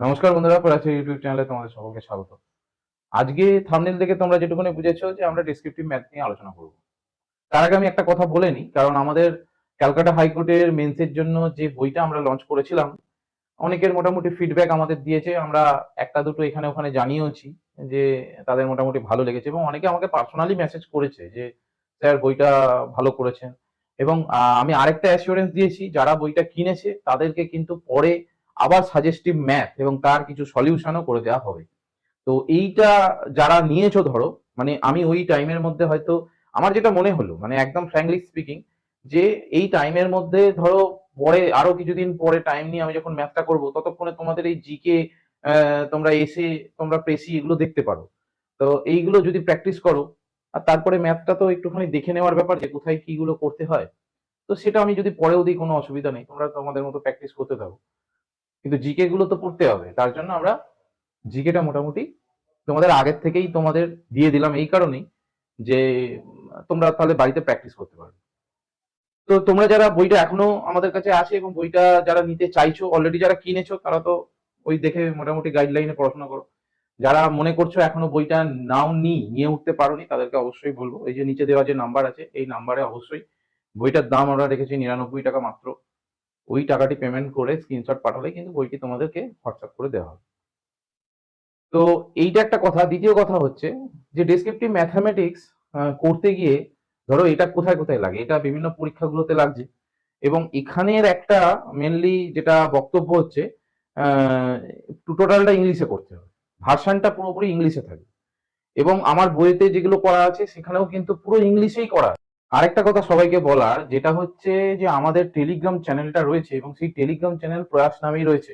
নমস্কার বন্ধুরা পড়াচ্ছে ইউটিউব চ্যানেলে তোমাদের সকলকে স্বাগত। আজকে থামনেল দেখে তোমরা যেটুকুনি বুঝেছ যে আমরা ডিসক্রিপটিভ ম্যাথ নিয়ে আলোচনা করব। তার আগে আমি একটা কথা বলে নিই, কারণ আমাদের ক্যালকাটা হাইকোর্টের মেন্সের জন্য যে বইটা আমরা লঞ্চ করেছিলাম, অনেকের মোটামুটি ফিডব্যাক আমাদের দিয়েছে। আমরা একটা দুটো এখানে ওখানে জানিয়েওছি যে তাদের মোটামুটি ভালো লেগেছে এবং অনেকে আমাকে পার্সোনালি মেসেজ করেছে যে, স্যার, বইটা ভালো করেছেন। এবং আমি আরেকটা অ্যাসিওরেন্স দিয়েছি, যারা বইটা কিনেছে, তাদেরকে কিন্তু পরে আবার সাজেস্টিভ ম্যাথ এবং তার কিছু সলিউশনও করে দেওয়া হবে। তো এইটা যারা নিয়েছো ধরো মানে আমি ওই টাইমের মধ্যে হয়তো, আমার যেটা মনে হলো মানে একদম ফ্র্যাঙ্কলি স্পিকিং যে এই টাইমের মধ্যে ধরো পরে, আরও কিছুদিন পরে টাইম নিয়ে আমি যখন ম্যাথটা করব, ততক্ষণে তোমাদের এই জিকে তোমরা এসে তোমরা প্রেসি এগুলো দেখতে পারো। তো এইগুলো যদি প্র্যাকটিস করো, আর তারপরে ম্যাথটা তো একটুখানি দেখে নেওয়ার ব্যাপার যে কোথায় কিগুলো করতে হয়, তো সেটা আমি যদি পরেও দিই কোনো অসুবিধা নেই, তোমরা তোমাদের মতো প্র্যাকটিস করতে থাকো। কিন্তু জিকে গুলো তো পড়তে হবে। তার জন্য আমরা জিকেটা মোটামুটি তোমাদের আগের থেকেই তোমাদের দিয়ে দিলাম এই কারণেই যে তোমরা তাহলে বাড়িতে প্র্যাকটিস করতে পারবে। তো তোমরা যারা বইটা এখনও আমাদের কাছে আছে এবং বইটা যারা নিতে চাইছো অলরেডি যারা কিনেছো, তারা তো ওই দেখে মোটামুটি গাইডলাইনে পড়াশোনা করো। যারা মনে করছ এখনও বইটা নাও নি, নিয়ে উঠতে পারোনি, তাদেরকে অবশ্যই বলব। এই যে নিচে দেওয়া যে নাম্বার আছে, এই নাম্বারে অবশ্যই বইটার দাম আমরা রেখেছি নিরানব্বই টাকা মাত্র। ওই টাকাটি পেমেন্ট করে স্ক্রিনশট পাঠালে কিন্তু বইটি তোমাদেরকে হোয়াটসঅ্যাপ করে দেওয়া হবে। তো এইটা একটা কথা। দ্বিতীয় কথা হচ্ছে যে ডেসক্রিপটিভ ম্যাথামেটিক্স করতে গিয়ে ধরো এটা কোথায় কোথায় লাগে? এটা বিভিন্ন পরীক্ষাগুলোতে লাগছে। এবং এখানের একটা মেনলি যেটা বক্তব্য হচ্ছে টোটালটা ইংলিশে করতে হবে। ভার্সানটা পুরোপুরি ইংলিশে থাকবে এবং আমার বইতে যেগুলো করা আছে, সেখানেও কিন্তু পুরো ইংলিশেই করা। আরেকটা কথা সবাইকে বলার, যেটা হচ্ছে যে আমাদের টেলিগ্রাম চ্যানেলটা রয়েছে এবং সেই টেলিগ্রাম চ্যানেল প্রয়াস নামেই রয়েছে।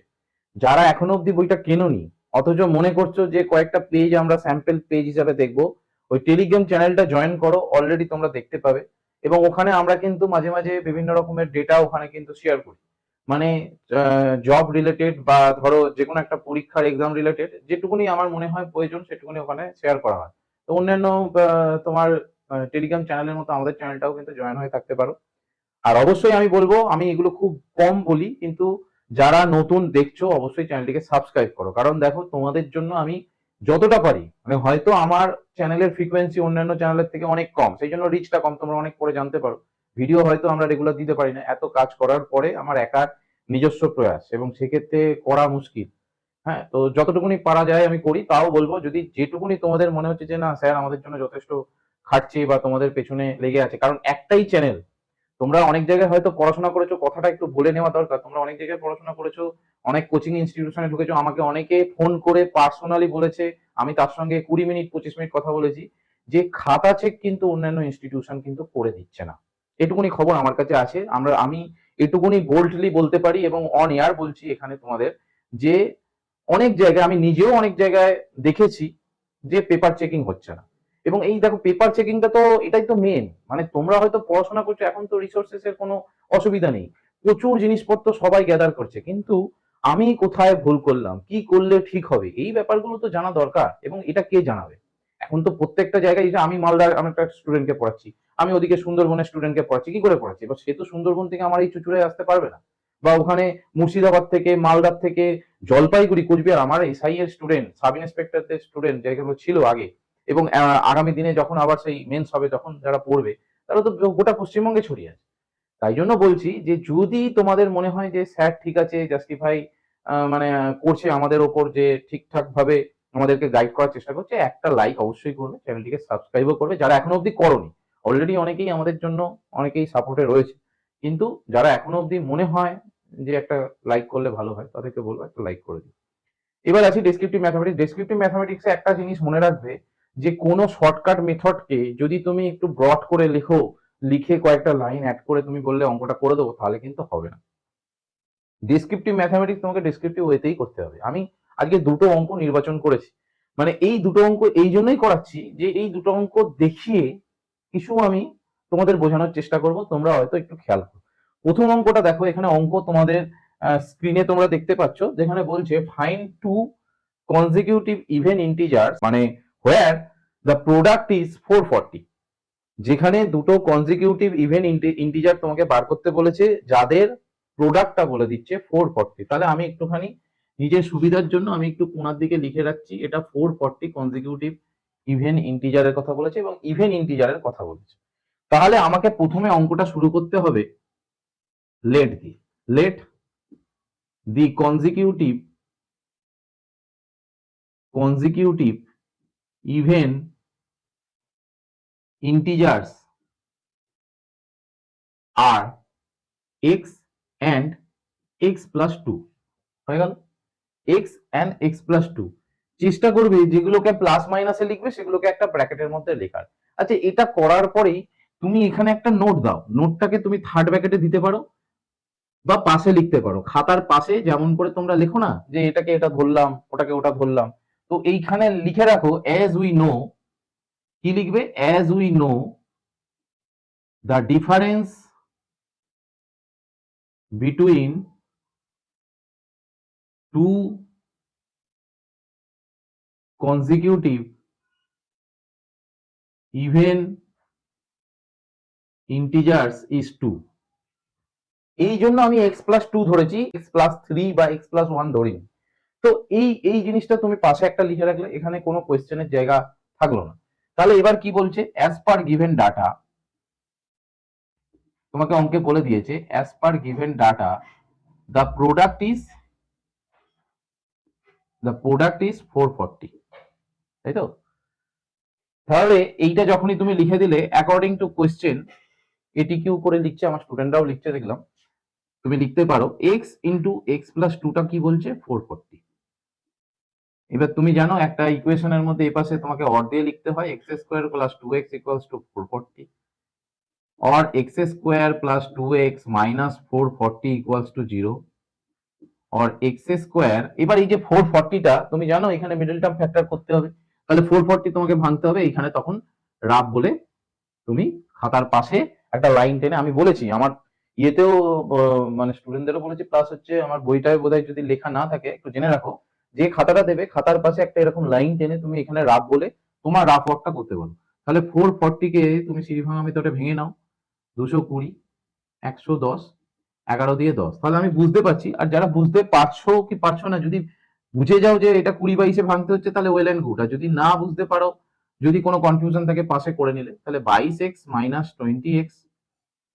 যারা এখনও অব্দি বইটা কেনোনি, অথচ মনে করছ যে কয়েকটা পেজ আমরা স্যাম্পল পেজ হিসাবে দেখব, ওই টেলিগ্রাম চ্যানেলটা জয়েন করো অলরেডি তোমরা দেখতে পাবে। এবং ওখানে আমরা কিন্তু মাঝে মাঝে বিভিন্ন রকমের ডেটা ওখানে কিন্তু শেয়ার করি। মানে জব রিলেটেড বা ধরো যে কোনো একটা পরীক্ষার এক্সাম রিলেটেড যেটুকুনি আমার মনে হয় প্রয়োজন, সেটুকুনি ওখানে শেয়ার করা হয়। তো অন্যান্য তোমার টেলিগ্রাম চ্যানেলের মতো আমাদের চ্যানেলটাও কিন্তু জয়েন হয়ে থাকতে পারো। আর অবশ্যই আমি বলব, আমি এগুলো খুব কম বলি, কিন্তু যারা নতুন দেখছ, অবশ্যই চ্যানেলটিকে সাবস্ক্রাইব করো। কারণ দেখো, তোমাদের জন্য আমি যতটা পারি মানে হয়তো আমার চ্যানেলের ফ্রিকোয়েন্সি অন্যান্য চ্যানেলের থেকে অনেক কম, সেই জন্য রিচটা কম, তোমরা অনেক করে জানতে পারো। ভিডিও হয়তো আমরা রেগুলার দিতে পারি না, এত কাজ করার পরে আমার একার নিজস্ব প্রয়াস, এবং সেক্ষেত্রে করা মুশকিল। হ্যাঁ তো যতটুকুনি পারা যায় আমি করি, তাও বলব, যদি যেটুকুনি তোমাদের মনে হচ্ছে যে, না, স্যার, আমাদের জন্য যথেষ্ট খাটছে বা তোমাদের পেছনে লেগে আছে। কারণ একটাই চ্যানেল তোমরা অনেক জায়গায় হয়তো পড়াশোনা করেছ, কথাটা একটু বলে নেওয়া দরকার। তোমরা অনেক জায়গায় পড়াশোনা করেছ, অনেক কোচিং ইনস্টিটিউশনে ঢুকেছো, আমাকে অনেকে ফোন করে পার্সোনালি বলেছে, আমি তার সঙ্গে কুড়ি মিনিট, পঁচিশ মিনিট কথা বলেছি, যে খাতা চেক কিন্তু অন্যান্য ইনস্টিটিউশন কিন্তু করে দিচ্ছে না। এটুকুনি খবর আমার কাছে আছে। আমরা, আমি এটুকুনি বোল্ডলি বলতে পারি এবং অন এয়ার বলছি এখানে তোমাদের যে অনেক জায়গায়, আমি নিজেও অনেক জায়গায় দেখেছি যে পেপার চেকিং হচ্ছে না। এবং এই দেখো পেপার চেকিংটা তো এটাই তো মেন মানে তোমরা হয়তো পড়াশোনা করছ, এখন তো রিসোর্সেস এর কোনো অসুবিধা নেই। প্রচুর জিনিসপত্র সবাই গ্যাদার করছে। কিন্তু আমি কোথায় ভুল করলাম, কি করলে ঠিক হবে, এই ব্যাপারগুলো তো জানা দরকার। এবং এটা কে জানাবে? এখন তো প্রত্যেকটা জায়গায় যে আমি মালদার, আমি একটা স্টুডেন্টকে পড়াচ্ছি, আমি ওদিকে সুন্দরবনের স্টুডেন্টকে পড়াচ্ছি, কি করে পড়াচ্ছি? এবার সে তো সুন্দরবন থেকে আমার এই চুচুড়ায় আসতে পারবে না। বা ওখানে মুর্শিদাবাদ থেকে, মালদার থেকে, জলপাইগুড়ি, কোচবিহার, আমার এসআই এর স্টুডেন্ট সাব ইন্সপেক্টরদের স্টুডেন্ট যেগুলো ছিল আগে এবং আগামী দিনে যখন আবার সেই মেন্স হবে, যখন যারা পড়বে, তারা তো গোটা পশ্চিমবঙ্গে ছড়িয়ে আছে। তাই জন্য বলছি যে, যদি তোমাদের মনে হয় যে, স্যার ঠিক আছে জাস্টিফাই মানে করছে আমাদের ওপর যে ঠিকঠাক ভাবে আমাদেরকে গাইড করার চেষ্টা করছে, একটা লাইক অবশ্যই করবে চ্যানেলটিকে সাবস্ক্রাইবও করবে। যারা এখনও অবধি করনি অলরেডি অনেকেই আমাদের জন্য, অনেকেই সাপোর্টে রয়েছে। কিন্তু যারা এখনও অবধি মনে হয় যে, একটা লাইক করলে ভালো হয়, তাদেরকে বলব একটা লাইক করে দিই এবার আছি ডেসক্রিপটিভ ম্যাথামেটিক্স ডেসক্রিপটিভ ম্যাথামেটিক্সে একটা জিনিস মনে রাখবে যে কোনো শর্টকাট মেথডকে যদি তুমি একটু ব্রড করে লেখো, লিখে কয়েকটা লাইন অ্যাড করে তুমি বললে অঙ্কটা করে দেবো, তাহলে কিন্তু হবে না। ডেসক্রিপটিভ ম্যাথামেটিক্স তোমাকে ডেসক্রিপটিভ ওয়েতেই করতে হবে। আমি আজকে দুটো অঙ্ক নির্বাচন করেছি। মানে এই দুটো অঙ্ক এই জন্যই করাচ্ছি যে এই দুটো অঙ্ক দেখিয়ে কিছু আমি তোমাদের বোঝানোর চেষ্টা করব, তোমরা হয়তো একটু খেয়াল করো। প্রথম অঙ্কটা দেখো, এখানে অঙ্ক তোমাদের স্ক্রিনে তোমরা দেখতে পাচ্ছ, যেখানে বলছে find two consecutive even integer মানে where the product is four forty যেখানে দুটো কনজিকিউটিভ ইভেন ইন্টিজার তোমাকে বার করতে বলেছে, যাদের প্রোডাক্টটা বলে দিচ্ছে ফোর ফর্টি তাহলে আমি একটুখানি নিজের সুবিধার জন্য আমি একটু কোনার দিকে লিখে রাখছি, এটা ফোর ফর্টি কনজিকিউটিভ ইভেন ইন্টিজারের কথা বলেছে এবং ইভেন ইন্টিজারের কথা বলেছে। তাহলে আমাকে প্রথমে অঙ্কটা শুরু করতে হবে লেট দিয়ে। Let the consecutive consecutive even integers are x and x plus 2 হয়ে গেল? x and x plus 2 চেষ্টা করবে যেগুলোকে প্লাস মাইনাসে লিখবে, সেগুলোকে একটা ব্র্যাকেটের মধ্যে লেখার। আচ্ছা এটা করার পরেই তুমি এখানে একটা নোট দাও। নোটটাকে তুমি থার্ড ব্র্যাকেটে দিতে পারো বা পাশে লিখতে পারো। খাতার পাশে যেমন করে তোমরা লেখো না যে এটাকে এটা ধরলাম, ওটাকে ওটা ধরলাম। তো এইখানে লিখে রাখো অ্যাজ উই নো কি লিখবে? As we know the difference between two consecutive even integers is 2 এই জন্য আমি x প্লাস টু ধরেছি, x প্লাস থ্রি বা x প্লাস ওয়ান ধরিনি। তো এই এই জিনিসটা তুমি পাশে একটা লিখে রাখলে এখানে কোনো কোয়েশ্চেনের জায়গা থাকল না। তাহলে এবার কি বলছে? অ্যাজ পার গিভেন ডাটা তোমাকে অঙ্কে বলে দিয়েছে as per given data the product is the product is four forty তাই তো? তাহলে এইটা যখনই তুমি লিখে দিলে অ্যাকর্ডিং টু কোয়েশ্চেন এটি কিউ করে লিখছে, আমার স্টুডেন্টরাও লিখছে, দেখলাম। তুমি লিখতে পারো এক্স ইন্টু এক্স প্লাস টুটা কি বলছে? ফোর ফর্টি এবার তুমি জানো, একটা ইকুয়েশনের মধ্যে এ পাশে তোমাকে অর দিয়ে লিখতে হয় x square plus two x equals to four forty or x square plus two x minus four forty equals to zero or x square এবার এই যে ফোর ফর্টিটা তুমি জানো এখানে মিডল টার্ম ফ্যাক্টর করতে হবে, তাহলে ফোর ফর্টি তোমাকে ভাঙতে হবে এখানে তখন রাফ বলে তুমি খাতার পাশে একটা লাইন টেনে, আমি বলেছি, আমার ইয়েতেও মানে স্টুডেন্টদেরও বলেছি প্লাস হচ্ছে আমার বইটায় বোধহয় যদি লেখা না থাকে, একটু জেনে রাখো যে খাতাটা দেবে, খাতার পাশে একটা এরকম লাইন টেনে তুমি এখানে রাফ বলে তোমার রাফ ওয়ার্কটা করতে পারো তাহলে ফোর কে তুমি সিঁড়ি ভাঙা মেথডে ভেঙে নাও, দুশো কুড়ি, একশো দশ, এগারো দিয়ে দশ। তাহলে আমি বুঝতে পারছি, আর যারা বুঝতে পারছ কি পারছ না, যদি বুঝে যাও যে এটা কুড়ি বাইশে ভাঙতে হচ্ছে, তাহলে ওয়েল অ্যান্ড গুড আর যদি না বুঝতে পারো, যদি কোনো কনফিউশন থাকে, পাশে করে নিলে। তাহলে বাইশ x minus twenty x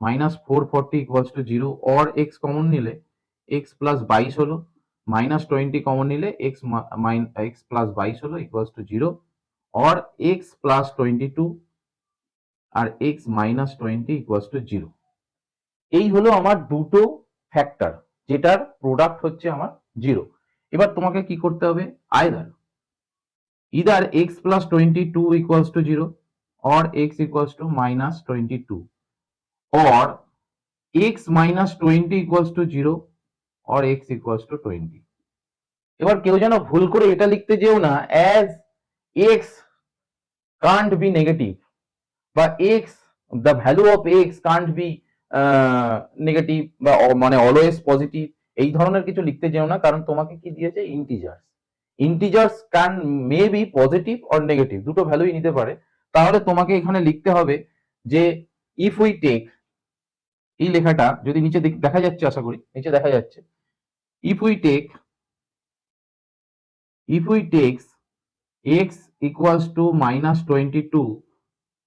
minus four forty equals to zero or x common নিলে এক্স প্লাস বাইশ হলো মাইনাস টোয়েন্টি কমন নিলে এক্স মাইন এক্স প্লাস বাইশ হলো equals to zero or x plus twenty two R x minus twenty equals to zero এই হলো আমার দুটো ফ্যাক্টর যেটার প্রোডাক্ট হচ্ছে আমার জিরো এবার তোমাকে কি করতে হবে? Either either x plus twenty two equals to zero or x equals to minus twenty two or x minus twenty equals to zero or x equals to twenty এবার কেউ যেন ভুল করে এটা লিখতে যেও না as x can't be negative বা x the value of x can't be negative বা মানে অলওয়েজ পজিটিভ এই ধরনের কিছু লিখতে যেও না, কারণ তোমাকে কি দিয়েছে? Integers integers can may be positive or negative দুটো ভ্যালুই নিতে পারে। তাহলে তোমাকে এখানে লিখতে হবে যে ইফ উই টেক এই লেখাটা যদি নিচে দেখা যাচ্ছে আশা করি, নিচে দেখা যাচ্ছে। If we take if we takes x equals to minus twenty two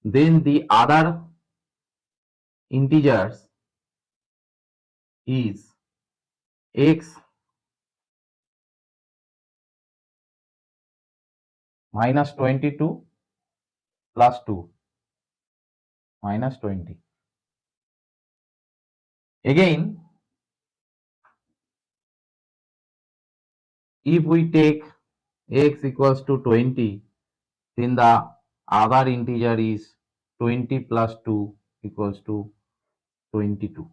then the other integers is x minus 22 plus 2 minus 20 again, if we take x equals to 20 then the other integer is 20 plus 2 equals to 22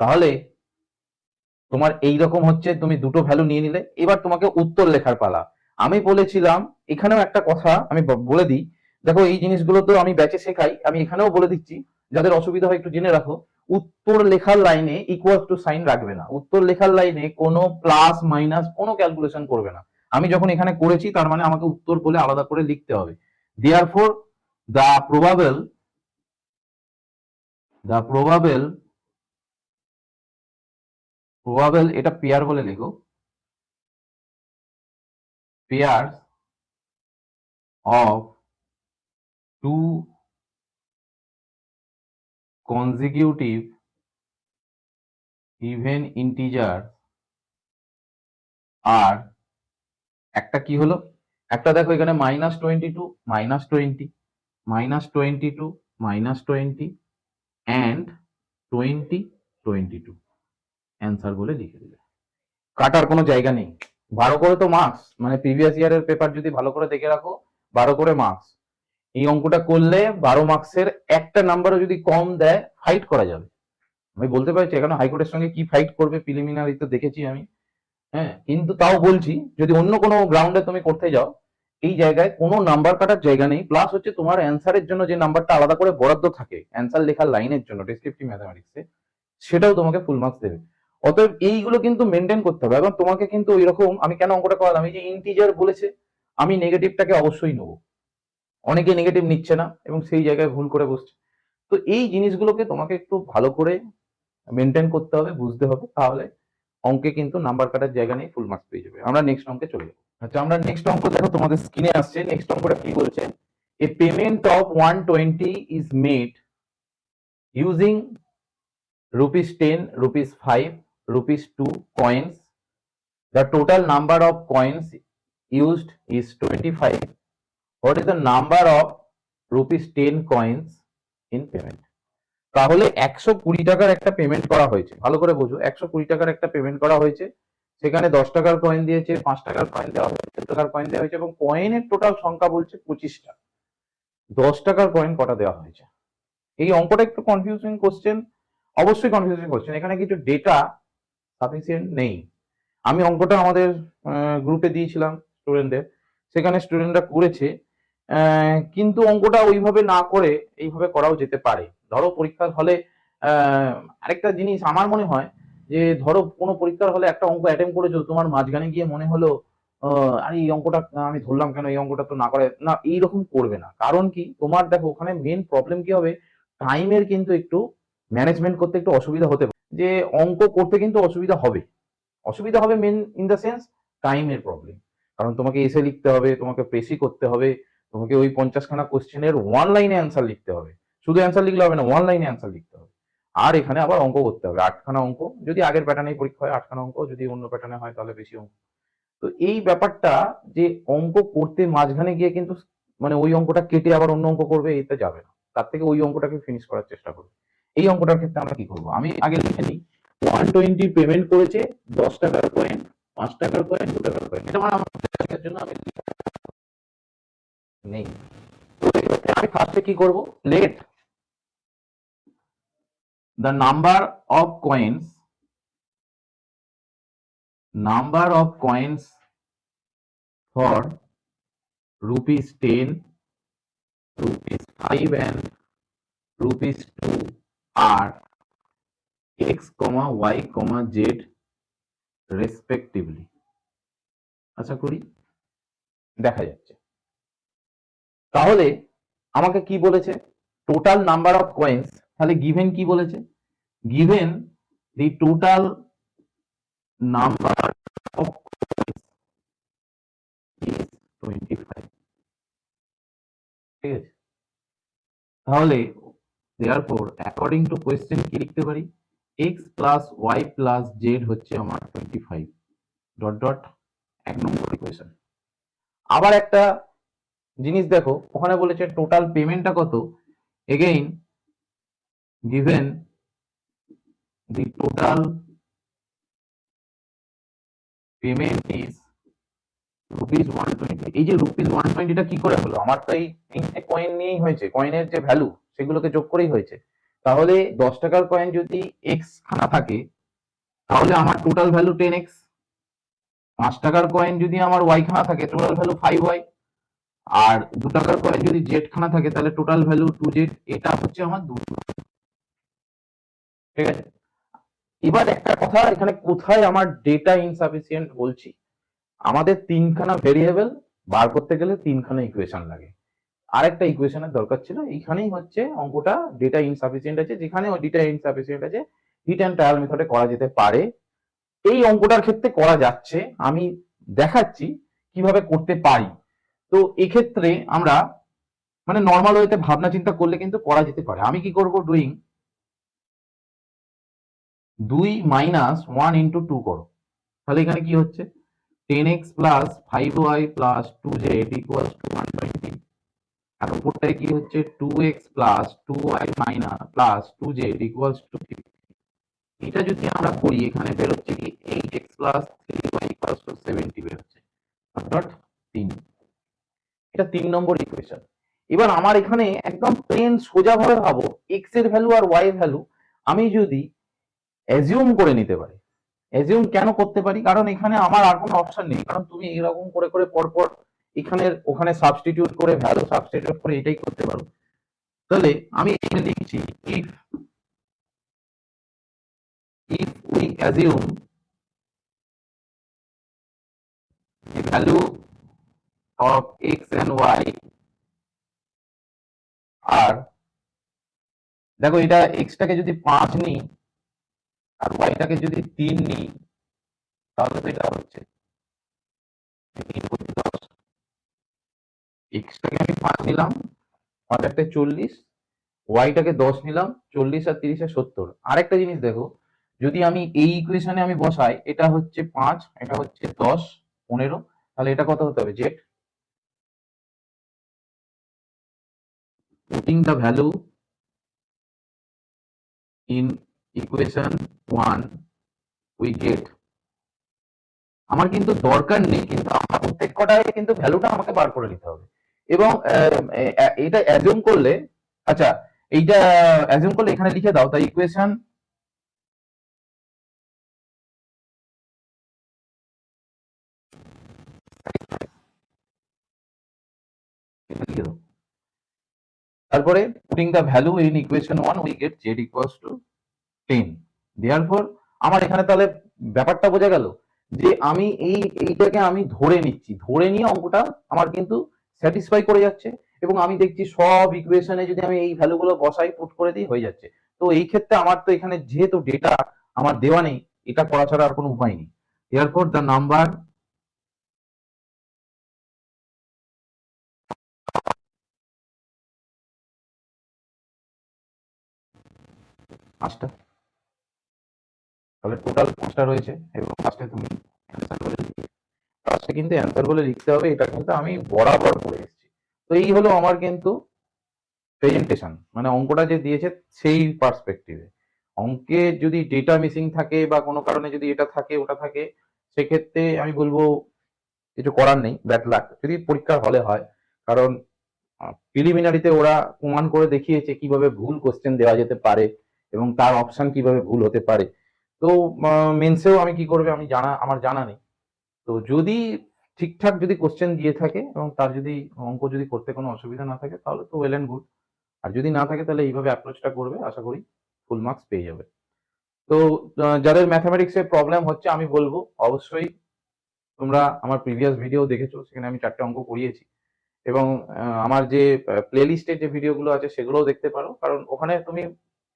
তাহলে তোমার এই রকম হচ্ছে, তুমি দুটো value নিয়ে নিলে, এবার তোমাকে উত্তর লেখার পালা। আমি বলেছিলাম, এখানেও একটা কথা আমি বলে দিই। দেখো, এই জিনিসগুলো তো আমি ব্যাচে শেখাই, আমি এখানেও বলে দিচ্ছি। যাদের অসুবিধা হয় একটু জেনে রাখো, উত্তর লেখার লাইনে ইকুয়াল টু সাইন রাখবে না। উত্তর লেখার লাইনে কোনো প্লাস মাইনাস কোনো ক্যালকুলেশন করবে না। আমি যখন এখানে করেছি, তার মানে আমাকে উত্তর বলে আলাদা করে লিখতে হবে। Therefore the probable the probable probable এটা পেয়ার বলে লেখো। Pair of two consecutive even integer আর একটা কি হলো? একটা দেখো এখানে minus twenty two minus twenty minus twenty two minus twenty and twenty twenty two answer বলে লিখে দিলে কাটার কোনো জায়গা নেই। বারো করে তো মার্কস মানে প্রিভিয়াস ইয়ারের পেপার যদি ভালো করে দেখে রাখো, বারো করে মার্কস এই অঙ্কটা করলে বারো মার্কসের একটা নাম্বারও যদি কম দেয় ফাইট করা যাবে। আমি বলতে পারছি, এখানে হাইকোর্টের সঙ্গে কি ফাইট করবে প্রিলিমিনারি তো দেখেছি আমি। হ্যাঁ কিন্তু তাও বলছি, যদি অন্য কোনো গ্রাউন্ডে তুমি করতে যাও, এই জায়গায় কোনো নাম্বার কাটার জায়গা নেই প্লাস হচ্ছে তোমার অ্যান্সারের জন্য যে নাম্বারটা আলাদা করে বরাদ্দ থাকে অ্যান্সার লেখার লাইনের জন্য ডেসক্রিপটিভ ম্যাথামেটিক্সে সেটাও তোমাকে ফুল মার্কস দেবে। অতএব এইগুলো কিন্তু মেনটেন করতে হবে। এবং তোমাকে কিন্তু ওই রকম আমি কেন অঙ্কটা করালাম? এই যে ইন্টিজার বলেছে, আমি নেগেটিভটাকে অবশ্যই নেব। অনেকে নেগেটিভ নিচ্ছে না এবং সেই জায়গায় ভুল করে বসছে। তো এই জিনিসগুলোকে তোমাকে একটু ভালো করে মেনটেন করতে হবে, বুঝতে হবে, তাহলে অঙ্কে কিন্তু নাম্বার কাটার জায়গা নেই ফুল মার্কস পেয়ে যাবে। আমরা নেক্সট অঙ্কে চলে যাব। আচ্ছা আমরা নেক্সট অঙ্ক দেখো, তোমাদের স্ক্রিনে আসছে। নেক্সট অঙ্কটা কি বলছে? A payment of one twenty is made using rupees ten rupees five rupees two coins the total number of coins used is twenty 25 what is the number of rupees 10 coins in payment? তাহলে একশো কুড়ি টাকার একটা payment করা হয়েছে। ভালো করে বুঝো, একশো কুড়ি টাকার একটা পেমেন্ট করা হয়েছে। সেখানে দশ টাকার কয়েন দিয়েছে, পাঁচ টাকার কয়েন দেওয়া হয়েছে টাকার কয়েন দেওয়া হয়েছে এবং কয়েনের টোটাল সংখ্যা বলছে পঁচিশটা। দশ টাকার কয়েন কটা দেওয়া হয়েছে? এই অঙ্কটা একটু কনফিউজিং কোশ্চেন অবশ্যই কনফিউজিং কোশ্চেন এখানে কিছু ডেটা সাফিসিয়েন্ট নেই। আমি অঙ্কটা আমাদের গ্রুপে দিয়েছিলাম স্টুডেন্টদের সেখানে স্টুডেন্টরা করেছে। কিন্তু অঙ্কটা ওইভাবে না করে এইভাবে করাও যেতে পারে। ধরো পরীক্ষার হলে আরেকটা জিনিস আমার মনে হয় যে, ধরো কোনো পরীক্ষার হলে একটা অঙ্ক অ্যাটেম্প করেছ, তোমার মাঝখানে গিয়ে মনে হলো আরে এই অঙ্কটা আমি ধরলাম কেন, এই অঙ্কটা তো না করে, না, এইরকম করবে না। কারণ কি? তোমার দেখো, ওখানে মেন প্রবলেম কি হবে? টাইমের কিন্তু একটু ম্যানেজমেন্ট করতে একটু অসুবিধা হতে পারে। যে, অঙ্ক করতে কিন্তু অসুবিধা হবে। অসুবিধা হবে মেন ইন দ্য সেন্স টাইমের প্রবলেম কারণ তোমাকে এসে লিখতে হবে, তোমাকে প্রেসি করতে হবে তোমাকে ওই পঞ্চাশখানা কোশ্চেনের ওয়ান লাইনে অ্যান্সার লিখতে হবে। শুধু অ্যান্সার লিখলে হবে না ওয়ান লাইনে অ্যান্সার লিখতে হবে। আর এখানে আবার অঙ্ক করতে হবে। আটখানা অঙ্ক, যদি আগের প্যাটার্নে পরীক্ষা হয়, আটখানা অঙ্ক, যদি অন্য প্যাটার্নে হয়, তাহলে বেশি অঙ্ক। তো এই ব্যাপারটা যে অঙ্ক করতে মাঝখানে গিয়ে কিন্তু মানে ওই অঙ্কটা কেটে আবার অন্য অঙ্ক করবে এতে যাবে না। তার থেকে ওই অঙ্কটাকে ফিনিশ করার চেষ্টা করবে। এই অঙ্কটার ক্ষেত্রে আমরা কি করব? আমি আগে লিখে নিই। ওয়ান টোয়েন্টি পেমেন্ট করেছে, দশ টাকার কয়েন পাঁচ টাকার কয়েন দু টাকার কয়েন এটা আমার আমার জন্য আমি নেই আমি ফার্স্টে কি করব let the number of coins number of coins for rupees 10 rupees 5 and rupees 2 are x comma y comma z respectively আশা করি দেখা যাচ্ছে তাহলে আমাকে কি বলেছে? টোটাল নাম্বার অফ কয়েন্স তাহলে গিভেন কি বলেছে? Given the total number of twenty ঠিক আছে? তাহলে দেয়ারফর অ্যাকর্ডিং টু কোয়েশ্চেন কি লিখতে পারি? X plus y plus z হচ্ছে আমার টোয়েন্টি ফাইভ ডট ডট এক নম্বর ইকুয়েশন আবার একটা জিনিস দেখো, ওখানে বলেছে টোটাল পেমেন্টটা কত? Again given the total payment is rupees one twenty এই যে রুপিস ওয়ান টোয়েন্টিটা কি করে হলো? আমার তো এই তিনটে কয়েন নিয়েই হয়েছে। কয়েনের যে ভ্যালু সেগুলোকে যোগ করেই হয়েছে। তাহলে দশ টাকার কয়েন যদি এক্স খানা থাকে, তাহলে আমার টোটাল ভ্যালু টেন এক্স পাঁচ টাকার কয়েন যদি আমার ওয়াই খানা থাকে টোটাল ভ্যালু ফাইভ ওয়াই আর দু টাকার কয়েন যদি জেড খানা থাকে, তাহলে টোটাল ভ্যালু টু জেড এটা হচ্ছে আমার দু ঠিক আছে? এবার একটা কথা, এখানে কোথায় আমার ডেটা ইনসাফিসিয়েন্ট বলছি? আমাদের তিনখানা ভেরিয়েবল বার করতে গেলে তিনখানা ইকুয়েশন লাগে। আরেকটা ইকুয়েশনের দরকার ছিল, এইখানেই হচ্ছে অঙ্কটা ডেটা ইনসাফিসিয়েন্ট আছে যেখানে ডেটা ইনসাফিসিয়েন্ট আছে হিট অ্যান্ড ট্রায়াল মেথডে করা যেতে পারে। এই অঙ্কটার ক্ষেত্রে করা যাচ্ছে, আমি দেখাচ্ছি কীভাবে করতে পারি। তো এক্ষেত্রে আমরা মানে নর্মাল ওয়েতে ভাবনা চিন্তা করলে কিন্তু করা যেতে পারে। আমি কি করব ডুইং দুই মাইনাস ওয়ান ইন্টু টু করো। তাহলে এখানে কি হচ্ছে? Ten x plus five y plus two z equals to one twenty আর উপরটায় কি হচ্ছে? Two x plus two y minus plus two z equals to fifty এটা যদি আমরা করি, এখানে বেরোচ্ছে কি? Eight x plus three y equals to seventy বেরোচ্ছে। অর্থাৎ তিন। এটা তিন নম্বর ইকুয়েশন এবার আমার এখানে একদম প্লেন সোজা ভাবে এক্সের ভ্যালু আর ওয়াই ভ্যালু আমি যদি অ্যাজিউম করে নিতে পারি। অ্যাজিউম কেন করতে পারি? কারণ এখানে আমার আর কোনো অপশন নেই। কারণ তুমি এরকম করে করে পরপর এখানে ওখানে সাবস্টিটিউট করে ভ্যালু সাবস্টিটিউট করে এটাই করতে পারো। তাহলে আমি এখানে লিখছি if we assume the value of x and y are, দেখো এটা x টাকে যদি পাঁচ নিই আর y টাকে যদি তিন নিই, তাহলে তো এটা হচ্ছে তিন পঁচিশ দশ। x টাকে আমি পাঁচ নিলাম পাঁচ একটা চল্লিশ। y টাকে দশ নিলাম, চল্লিশ আর তিরিশ আর সত্তর। আরেকটা জিনিস দেখো, যদি আমি এই ইকুয়েশনে আমি বসাই, এটা হচ্ছে পাঁচ, এটা হচ্ছে দশ, পনেরো, তাহলে এটা কত হতে হবে? Z putting the value in equation 1 we get. আমার কিন্তু দরকার নেই, কিন্তু আমার প্রত্যেক কটায় কিন্তু ভ্যালুটা আমাকে বার করে নিতে হবে। এবং এটা অ্যাজিউম করলে আচ্ছা এইটা অ্যাজিউম করলে এখানে লিখে দাও, তাই ইকুয়েশন লিখে দাও। তারপরে putting the value in equation one we get z equals to ten therefore আমার এখানে তাহলে ব্যাপারটা বোঝা গেল যে আমি এই, এইটাকে আমি ধরে নিচ্ছি। ধরে নিয়ে অঙ্কটা আমার কিন্তু স্যাটিসফাই করে যাচ্ছে এবং আমি দেখছি সব ইকুয়েশনে যদি আমি এই ভ্যালুগুলো বসাই পুট করে দিই, হয়ে যাচ্ছে। তো এই ক্ষেত্রে আমার তো এখানে যেহেতু ডেটা আমার দেওয়া নেই, এটা করা ছাড়া আর কোনো উপায় নেই। এয়ারপর দ্য নাম্বার পাঁচটা। তাহলে টোটাল পাঁচটা রয়েছে এবং পাঁচটা তুমি অ্যান্সার বলে পাঁচটা কিন্তু অ্যান্সার বলে লিখতে হবে, এটা কিন্তু আমি বরাবর করে এসেছি। তো এই হলো আমার কিন্তু প্রেজেন্টেশন মানে অঙ্কটা যে দিয়েছে সেই পার্সপেক্টিভে অঙ্কে যদি ডেটা মিসিং থাকে বা কোনো কারণে যদি এটা থাকে, ওটা থাকে, সেক্ষেত্রে আমি বলব কিছু করার নেই ব্যাড লাক যদি পরীক্ষার হলে হয়, কারণ প্রিলিমিনারিতে ওরা প্রমাণ করে দেখিয়েছে কীভাবে ভুল কোশ্চেন দেওয়া যেতে পারে। এবং তার অপশন কীভাবে ভুল হতে পারে। তো মেন্সেও আমি কি করবে আমি জানা, আমার জানা নেই। তো যদি ঠিকঠাক যদি কোশ্চেন দিয়ে থাকে এবং তার যদি অঙ্ক যদি করতে কোনো অসুবিধা না থাকে, তাহলে তো ওয়েল অ্যান্ড গুড আর যদি না থাকে, তাহলে এইভাবে অ্যাপ্রোচটা করবে, আশা করি ফুল মার্কস পেয়ে যাবে। তো যাদের ম্যাথামেটিক্সের প্রবলেম হচ্ছে, আমি বলব, অবশ্যই তোমরা আমার প্রিভিয়াস ভিডিও দেখেছ, সেখানে আমি চারটে অঙ্ক করিয়েছি। এবং আমার যে প্লেলিস্টে যে ভিডিওগুলো আছে, সেগুলোও দেখতে পারো। কারণ ওখানে তুমি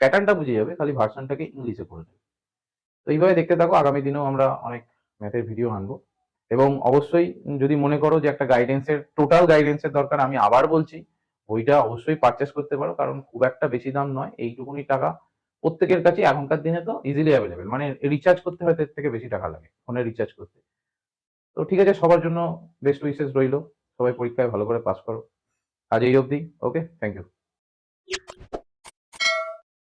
প্যাটার্নটা বুঝে যাবে, খালি ভার্সনটাকে ইংলিশে করে দেবে। তো এইভাবে দেখতে থাকো, আগামী দিনেও আমরা অনেক ম্যাথের ভিডিও আনব। এবং অবশ্যই যদি মনে করো যে একটা গাইডেন্সের টোটাল গাইডেন্সের দরকার, আমি আবার বলছি, বইটা অবশ্যই পারচেস করতে পারো, কারণ খুব একটা বেশি দাম নয়, এইটুকুনি টাকা প্রত্যেকের কাছে এখনকার দিনে তো ইজিলি অ্যাভেলেবেল মানে রিচার্জ করতে হয়তো এর থেকে বেশি টাকা লাগে ফোনে রিচার্জ করতে। তো ঠিক আছে, সবার জন্য বেস্ট উইসেস রইল, সবাই পরীক্ষায় ভালো করে পাস করো। আজ এই অবধি ওকে থ্যাংক ইউ